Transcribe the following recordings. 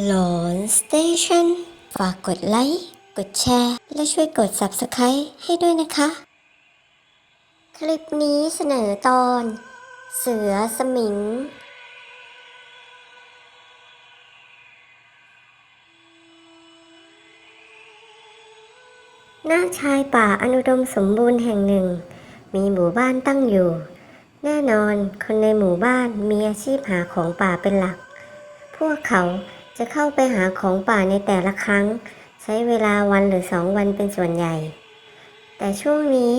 หลอนสเตชันฝากกดไลค์ กดแชร์ และช่วยกด Subscribe ให้ด้วยนะคะ คลิปนี้เสนอตอน เสือสมิง หน้าชายป่าอนุดมสมบูรณ์แห่งหนึ่ง มีหมู่บ้านตั้งอยู่ แน่นอนคนในหมู่บ้านมีอาชีพหาของป่าเป็นหลัก พวกเขา จะเข้าไปหาของป่าในแต่ละครั้ง ใช้เวลาวันหรือสองวันเป็นส่วนใหญ่ แต่ช่วงนี้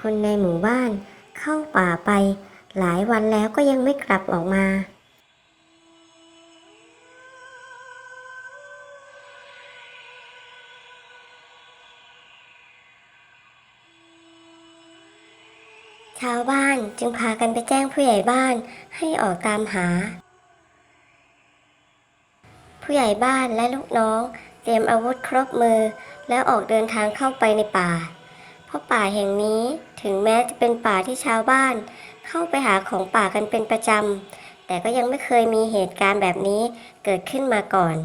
คนในหมู่บ้านเข้าป่าไป หลายวันแล้วก็ยังไม่กลับออกมาชาวบ้านจึงพากันไปแจ้งผู้ใหญ่บ้านให้ออกตามหา ผู้ใหญ่บ้านและลูกน้อง เตรียมอาวุธครบมือ แล้วออกเดินทางเข้าไปในป่า เพราะป่าแห่งนี้ถึงแม้จะเป็นป่าที่ชาวบ้าน เข้าไปหาของป่ากันเป็นประจำ แต่ก็ยังไม่เคยมีเหตุการณ์แบบนี้เกิดขึ้นมาก่อน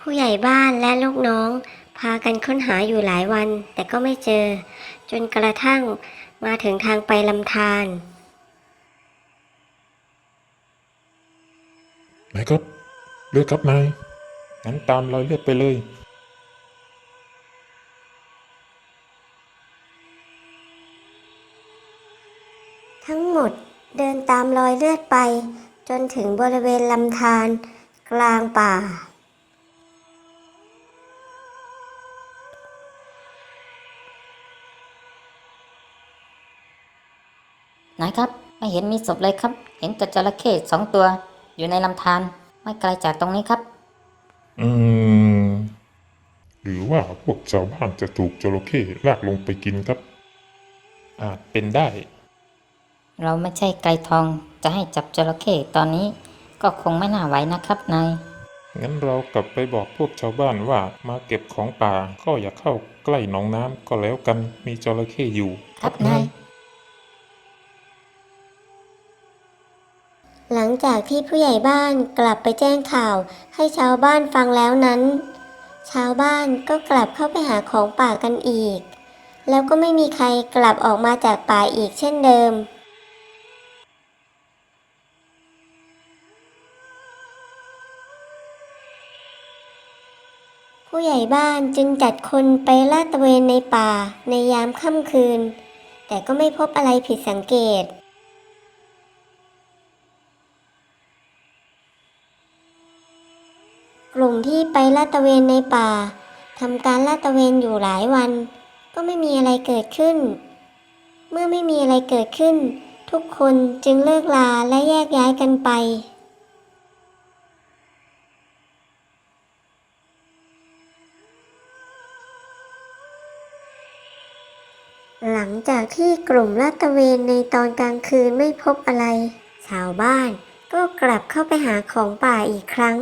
ผู้ใหญ่บ้านและลูกน้อง พากันค้นหาอยู่หลายวัน แต่ก็ไม่เจอ จนกระทั่ง มาถึงทางไปลำธารนายครับเลือดครับนายงั้นตามรอยเลือดไปเลย ทั้งหมดเดินตามรอยเลือดไป จนถึงบริเวณลำธารกลางป่า ครับ ไม่เห็นมีศพเลยครับ เห็นแต่จระเข้สองตัว อยู่ในลำธารไม่ไกลจากตรงนี้ครับ อืม หรือว่าพวกชาวบ้านจะถูกจระเข้ลากลงไปกินครับ อาจเป็นได้ เราไม่ใช่ไกลทองจะให้จับจระเข้ตอนนี้ ก็คงไม่น่าไหวนะครับนายงั้นเรากลับไปบอกพวกชาวบ้านว่ามาเก็บของป่าก็อย่าเข้าใกล้หนองน้ำก็แล้วกันมีจระเข้อยู่ ครับนาย จากที่ผู้ใหญ่บ้านกลับไปแจ้งข่าว ให้ชาวบ้านฟังแล้วนั้น ชาวบ้านก็กลับเข้าไปหาของป่ากันอีก แล้วก็ไม่มีใครกลับออกมาจากป่าอีกเช่นเดิมผู้ใหญ่บ้านจึงจัดคนไปลาดตระเวนในป่าในยามค่ำคืน แต่ก็ไม่พบอะไรผิดสังเกต กลุ่มที่ไปลาดตระเวนในป่าทำการลาดตระเวนอยู่หลายวัน ก็ไม่มีอะไรเกิดขึ้น เมื่อไม่มีอะไรเกิดขึ้น ทุกคนจึงเลิกลาและแยกย้ายกันไปหลังจากที่กลุ่มลาดตระเวนในตอนกลางคืนไม่พบอะไร ชาวบ้านก็กลับเข้าไปหาของป่าอีกครั้ง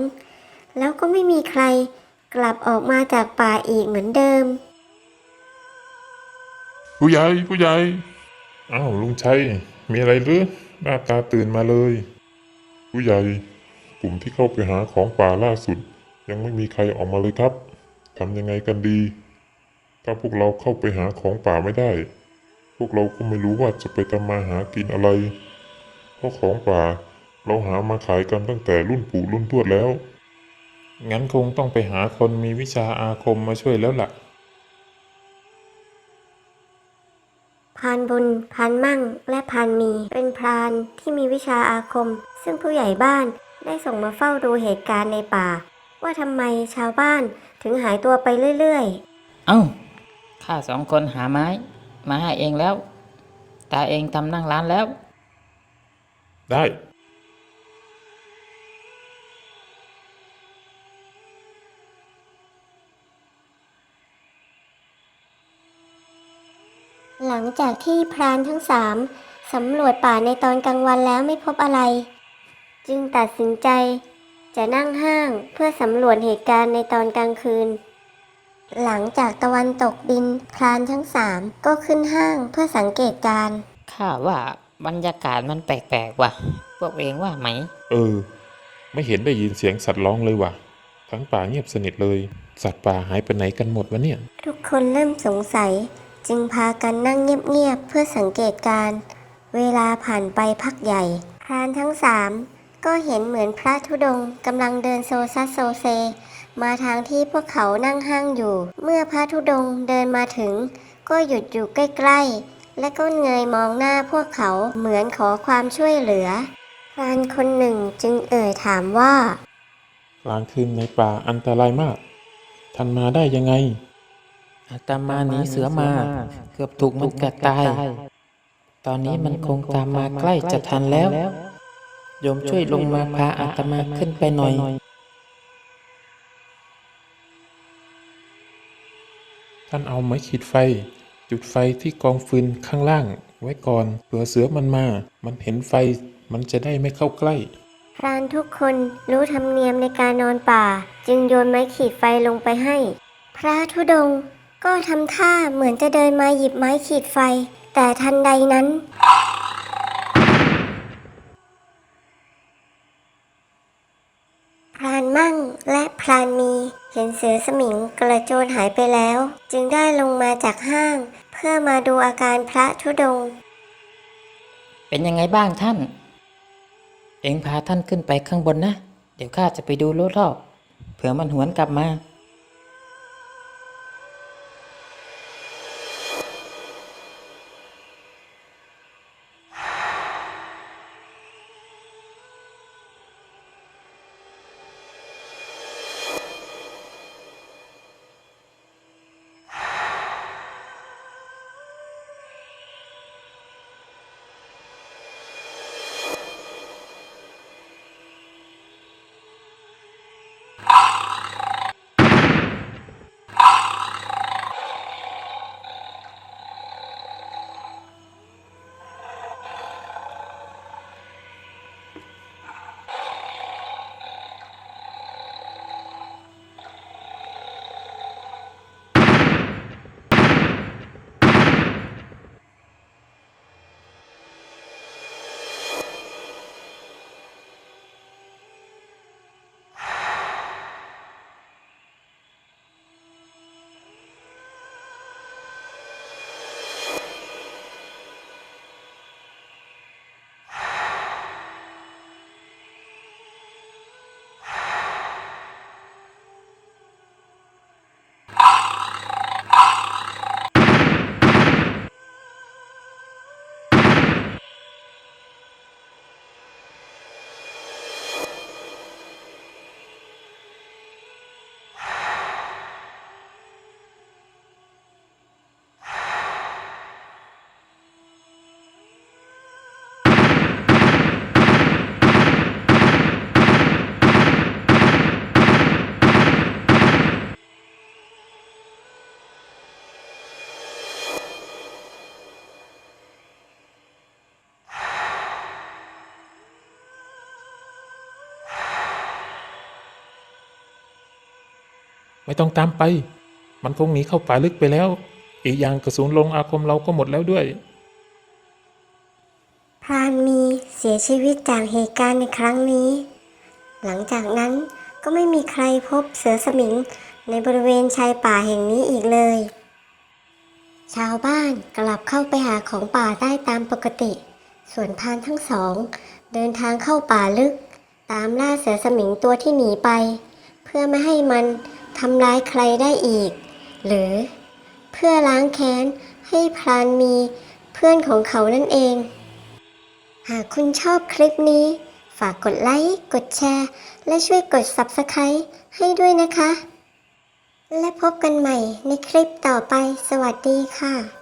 แล้วก็ไม่มีใครกลับออกมาจากป่าอีกเหมือนเดิม ผู้ใหญ่ผู้ใหญ่อ้าวลุงชัยมีอะไรหรือหน้าตาตื่นมาเลย ผู้ใหญ่กลุ่มที่เข้าไปหาของป่าล่าสุด ยังไม่มีใครออกมาเลยครับทำยังไงกันดี ถ้าพวกเราเข้าไปหาของป่าไม่ได้ พวกเราก็ไม่รู้ว่าจะไปทำมาหากินอะไร เพราะของป่าเราหามาขายกันตั้งแต่รุ่นปู่รุ่นทวดแล้ว งั้นคงต้องไปหาคนมีวิชาอาคมมาช่วยแล้วล่ะพรานบุญพรานมั่ง และพรานมี เป็นพรานที่มีวิชาอาคม ซึ่งผู้ใหญ่บ้านได้ส่งมาเฝ้าดูเหตุการณ์ในป่า ว่าทำไมชาวบ้านถึงหายตัวไปเรื่อยเอ้าข้าสองคนหาไม้ มาให้เองแล้ว ตาเองทำนั่งร้านแล้ว ได้ หลังจากที่พรานทั้งสามสำรวจป่าในตอนกลางวันแล้วไม่พบอะไร จึงตัดสินใจ จะนั่งห้างเพื่อสำรวจเหตุการณ์ในตอนกลางคืน หลังจากตะวันตกดินพรานทั้งสามก็ขึ้นห้างเพื่อสังเกตการณ์ข้าว่าบรรยากาศมันแปลกๆว่ะ พวกเองว่าไหม เออ ไม่เห็นได้ยินเสียงสัตว์ร้องเลยว่ะ ทั้งป่าเงียบสนิทเลย สัตว์ป่าหายไปไหนกันหมดวะเนี่ย ทุกคนเริ่มสงสัย จึงพากันนั่งเงียบๆเพื่อสังเกตการ เวลาผ่านไปพักใหญ่พรานทั้งสามก็เห็นเหมือนพระธุดงค์กำลังเดินโซซัสโซเซ มาทางที่พวกเขานั่งห้างอยู่ เมื่อพระธุดงค์เดินมาถึง ก็หยุดอยู่ใกล้ๆ และก็เงยมองหน้าพวกเขาเหมือนขอความช่วยเหลือพรานคนหนึ่งจึงเอ่ยถามว่ากลางคืนในป่าอันตรายมาก ท่านมาได้ยังไง อาตมาหนีเสือมา เกือบถูกมันกัดตาย ตอนนี้มันคงตามมาใกล้จะทันแล้ว โยมช่วยลงมาพาอาตมาขึ้นไปหน่อย ท่านเอาไม้ขีดไฟ จุดไฟที่กองฟืนข้างล่าง ไว้ก่อนเผื่อเสือมันมา มันเห็นไฟ มันจะได้ไม่เข้าใกล้ พรานทุกคนรู้ธรรมเนียมในการนอนป่า จึงโยนไม้ขีดไฟลงไปให้ พระธุดงค์ ก็ทำท่าเหมือนจะเดินมาหยิบไม้ขีดไฟ แต่ทันใดนั้น พรานมั่งและพรานมีเห็นเสือสมิงกระโจนหายไปแล้ว จึงได้ลงมาจากห้าง เพื่อมาดูอาการพระธุดงค์เป็นยังไงบ้างท่าน เอ็งพาท่านขึ้นไปข้างบนนะ เดี๋ยวข้าจะไปดูรอบๆเผื่อมันหวนกลับมา ไม่ต้องตามไป มันคงหนีเข้าป่าลึกไปแล้ว อีกอย่างกระสุนลงอาคมเราก็หมดแล้วด้วย พรานมีเสียชีวิตจากเหตุการณ์ในครั้งนี้ หลังจากนั้นก็ไม่มีใครพบเสือสมิงในบริเวณชายป่าแห่งนี้อีกเลย ชาวบ้านกลับเข้าไปหาของป่าได้ตามปกติ ส่วนพรานทั้งสอง เดินทางเข้าป่าลึก ตามล่าเสือสมิงตัวที่หนีไป เพื่อไม่ให้มัน ทำร้ายใครได้อีก หรือเพื่อล้างแค้นให้พรานมีเพื่อนของเขานั่นเอง หากคุณชอบคลิปนี้ ฝากกดไลค์ กดแชร์ และช่วยกด Subscribe ให้ด้วยนะคะ และพบกันใหม่ในคลิปต่อไปสวัสดีค่ะ